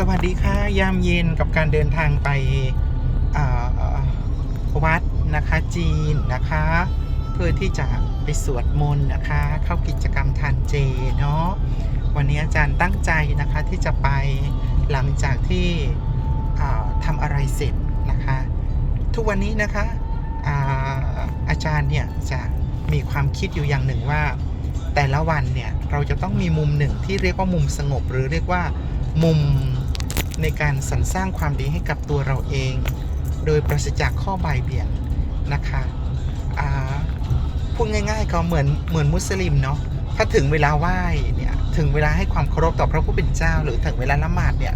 สวัสดีค่ะ ยามเย็นกับการเดินทางไปวัดนะคะจีนนะคะ เพื่อที่จะไปสวดมนต์นะคะ เข้ากิจกรรมทานเจเนาะวันนี้อาจารย์ตั้งใจนะคะที่จะไปหลังจากที่ทำอะไรเสร็จนะคะ ทุกวันนี้นะคะอาอาจารย์เนี่ยจะมีความคิดอยู่อย่างหนึ่งว่า แต่ละวันเนี่ยเราจะต้องมีมุมหนึ่งที่เรียกว่ามุมสงบหรือเรียกว่ามุม ในการสรรสร้างความดีให้กับตัวเราเอง โดยปราศจากข้อบ่ายเบี่ยงนะคะอ่าพูดง่ายๆก็เหมือนเหมือนมุสลิมเนาะถ้าถึงเวลาไหว้เนี่ยถึงเวลาให้ความเคารพต่อพระผู้เป็นเจ้า หรือถึงเวลาละหมาดเนี่ย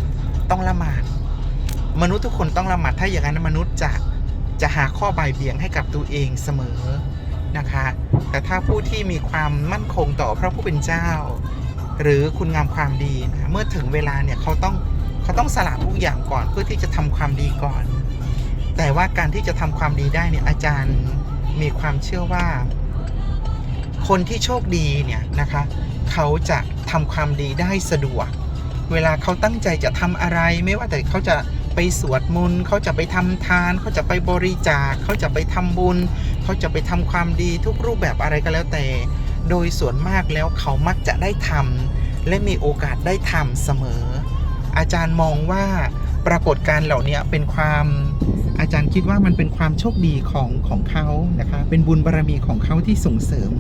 ต้องละหมาด มนุษย์ทุกคนต้องละหมาดถ้าอย่างนั้นมนุษย์จะจะหาข้อบ่ายเบี่ยงให้กับตัวเองเสมอนะคะ แต่ถ้าผู้ที่มีความมั่นคงต่อพระผู้เป็นเจ้า หรือคุณงามความดีนะเมื่อถึงเวลาเนี่ยเขาต้อง เขาต้องสละทุกอย่างก่อนเพื่อที่จะทำความดีก่อน แต่ว่าการที่จะทำความดีได้เนี่ยอาจารย์มีความเชื่อว่า คนที่โชคดีเนี่ยนะคะเขาจะทำความดีได้สะดวก เวลาเขาตั้งใจจะทำอะไร ไม่ว่าแต่เขาจะไปสวดมนต์เขาจะไปทำทาน เขาจะไปบริจาค เขาจะไปทำบุญ เขาจะไปทำความดีทุกรูปแบบอะไรก็แล้วแต่ โดยส่วนมากแล้วเขามักจะได้ทำและมีโอกาสได้ทำเสมอ อาจารย์มองว่าปรากฏการณ์เหล่านี้เป็นความอาจารย์คิดว่ามันเป็นความโชคดีของของเขานะคะ เป็นบุญบารรมีของเขาที่ส่งเสริม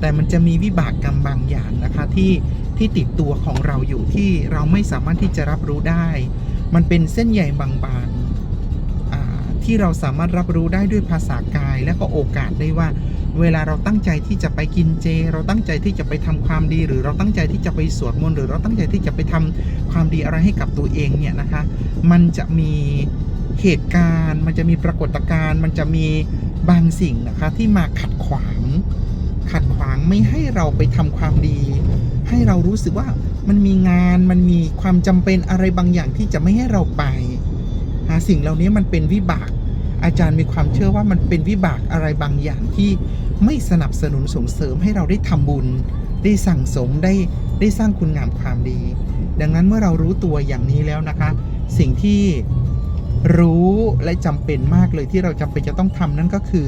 แต่มันจะมีวิบากกรรมบางอย่างนะคะที่ที่ติดตัวของเราอยู่ที่เราไม่สามารถที่จะรับรู้ได้ มันเป็นเส้นใยบางๆ ที่เราสามารถรับรู้ได้ด้วยภาษากายและก็โอกาสได้ว่า เวลาเราตั้งใจที่จะไปกินเจ เราตั้งใจที่จะไปทำความดี หรือเราตั้งใจที่จะไปสวดมนต์หรือเราตั้งใจที่จะไปทำความดีอะไรให้กับตัวเองเนี่ยนะคะ มันจะมีเหตุการณ์ มันจะมีปรากฏการณ์ มันจะมีบางสิ่งนะคะที่มาขัดขวาง ขัดขวางไม่ให้เราไปทำความดี ให้เรารู้สึกว่ามันมีงานมันมีความจำเป็นอะไรบางอย่างที่จะไม่ให้เราไป สิ่งเหล่านี้มันเป็นวิบาก อาจารย์มีความเชื่อว่ามันเป็นวิบากอะไรบางอย่างที่ไม่สนับสนุนส่งเสริมให้เราได้ทำบุญ ได้สั่งสมได้ได้สร้างคุณงามความดี ดังนั้นเมื่อเรารู้ตัวอย่างนี้แล้วนะคะ สิ่งที่รู้และจำเป็นมากเลยที่เราจำเป็นจะต้องทำนั่นก็คือ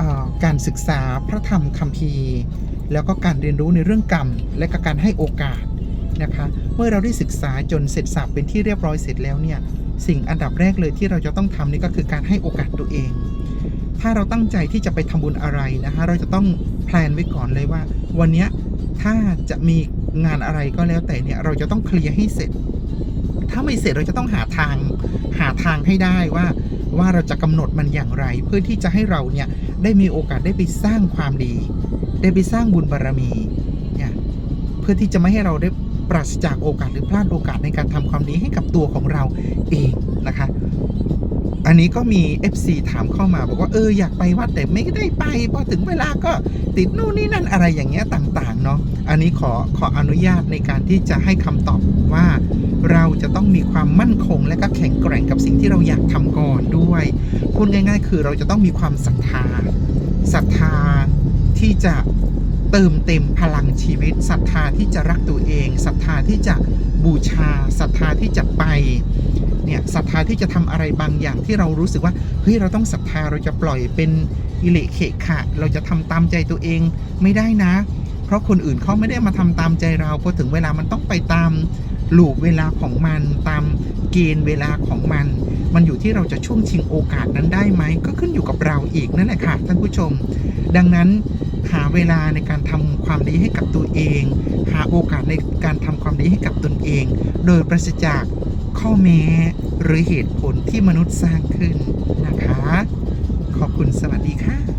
ออการศึกษาพระธรรมคัมภีร์ แล้วก็การเรียนรู้ในเรื่องกรรม และก็การให้โอกาส นะคะ เมื่อเราได้ศึกษาจนเสร็จสับเป็นที่เรียบร้อยเสร็จแล้วเนี่ย สิ่งอันดับแรกเลยที่เราจะต้องทำนี่ก็คือการให้โอกาสตัวเอง ถ้าเราตั้งใจที่จะไปทำบุญอะไรนะคะเราจะต้องแพลนไว้ก่อนเลยว่า วันนี้ถ้าจะมีงานอะไรก็แล้วแต่เนี่ยเราจะต้องเคลียร์ให้เสร็จ ถ้าไม่เสร็จเราจะต้องหาทางหาทางให้ได้ว่าว่าเราจะกำหนดมันอย่างไร เพื่อที่จะให้เราเนี่ยได้มีโอกาสได้ไปสร้างความดี ได้ไปสร้างบุญบารรมีเนี่ยเพื่อที่จะไม่ให้เราได้ ปราศจากโอกาสหรือพลาดโอกาสในการทำความดีให้กับตัวของเราเองนะคะ อันนี้ก็มี FC ถามเข้ามาบอกว่าเอออยากไปวัดแต่ไม่ได้ไปพอถึงเวลาก็ติดนู่นนี่นั่นอะไรอย่างเงี้ยต่างๆเนาะอันนี้ขอขออนุญาตในการที่จะให้คำตอบว่าเราจะต้องมีความมั่นคงและก็แข็งแกร่งกับสิ่งที่เราอยากทำก่อนด้วยพูดง่าย ๆ คือเราจะต้องมีความศรัทธาศรัทธาที่จะ เติมเต็มพลังชีวิตศรัทธาที่จะรักตัวเองศรัทธาที่จะบูชาศรัทธาที่จะไปเนี่ยศรัทธาที่จะทำอะไรบางอย่างที่เรารู้สึกว่าเฮ้ยเราต้องศรัทธาเราจะปล่อยเป็นอิเลเขะขะเราจะทำตามใจตัวเองไม่ได้นะ เพราะคนอื่นเขาไม่ได้มาทำตามใจเราพอถึงเวลามันต้องไปตามหลูปเวลาของมันตามเกณฑ์เวลาของมัน มันอยู่ที่เราจะช่วงชิงโอกาสนั้นได้ไหมก็ขึ้นอยู่กับเราอีกนั่นแหละค่ะท่านผู้ชม ดังนั้น หาเวลาในการทำความดีให้กับตัวเอง หาโอกาสในการทำความดีให้กับตนเอง โดยปราศจากข้อแม้หรือเหตุผลที่มนุษย์สร้างขึ้นนะคะ ขอบคุณสวัสดีค่ะ